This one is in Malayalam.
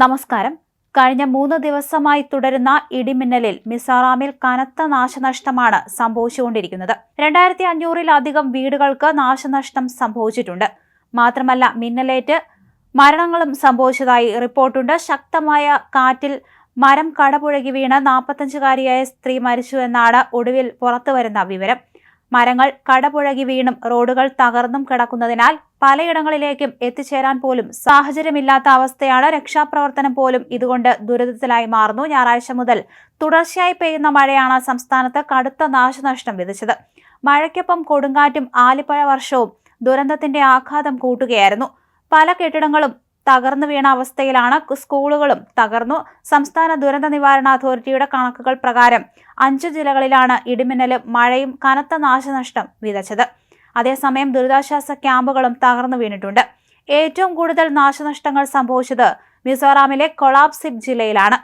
നമസ്കാരം. കഴിഞ്ഞ മൂന്ന് ദിവസമായി തുടരുന്ന ഇടിമിന്നലിൽ മിസോറാമിൽ കനത്ത നാശനഷ്ടമാണ് സംഭവിച്ചുകൊണ്ടിരിക്കുന്നത്. രണ്ടായിരത്തി അഞ്ഞൂറിലധികം വീടുകൾക്ക് നാശനഷ്ടം സംഭവിച്ചിട്ടുണ്ട്. മാത്രമല്ല മിന്നലേറ്റ് മരണങ്ങളും സംഭവിച്ചതായി റിപ്പോർട്ടുണ്ട്. ശക്തമായ കാറ്റിൽ മരം കടപുഴകി വീണ് നാൽപ്പത്തഞ്ചുകാരിയായ സ്ത്രീ മരിച്ചു എന്നാണ് ഒടുവിൽ പുറത്തുവരുന്ന വിവരം. മരങ്ങൾ കടപുഴകി വീണും റോഡുകൾ തകർന്നും കിടക്കുന്നതിനാൽ പലയിടങ്ങളിലേക്കും എത്തിച്ചേരാൻ പോലും സാഹചര്യമില്ലാത്ത അവസ്ഥയാണ് രക്ഷാപ്രവർത്തനം പോലും ഇതുകൊണ്ട് ദുരിതത്തിലായി മാറുന്നു. ഞായറാഴ്ച മുതൽ തുടർച്ചയായി പെയ്യുന്ന മഴയാണ് സംസ്ഥാനത്ത് കടുത്ത നാശനഷ്ടം വിതച്ചത്. മഴയ്ക്കൊപ്പം കൊടുങ്കാറ്റും ആലിപ്പഴ വർഷവും ദുരന്തത്തിന്റെ ആഘാതം കൂട്ടുകയായിരുന്നു. പല കെട്ടിടങ്ങളും തകർന്നു വീണ അവസ്ഥയിലാണ് സ്കൂളുകളും തകർന്നു. സംസ്ഥാന ദുരന്ത നിവാരണ അതോറിറ്റിയുടെ കണക്കുകൾ പ്രകാരം അഞ്ചു ജില്ലകളിലാണ് ഇടിമിന്നലും മഴയും കനത്ത നാശനഷ്ടം വിതച്ചത്. അതേസമയം ദുരിതാശ്വാസ ക്യാമ്പുകളും തകർന്നു വീണിട്ടുണ്ട്. ഏറ്റവും കൂടുതൽ നാശനഷ്ടങ്ങൾ സംഭവിച്ചത് മിസോറാമിലെ കൊളാബ്സിബ് ജില്ലയിലാണ്.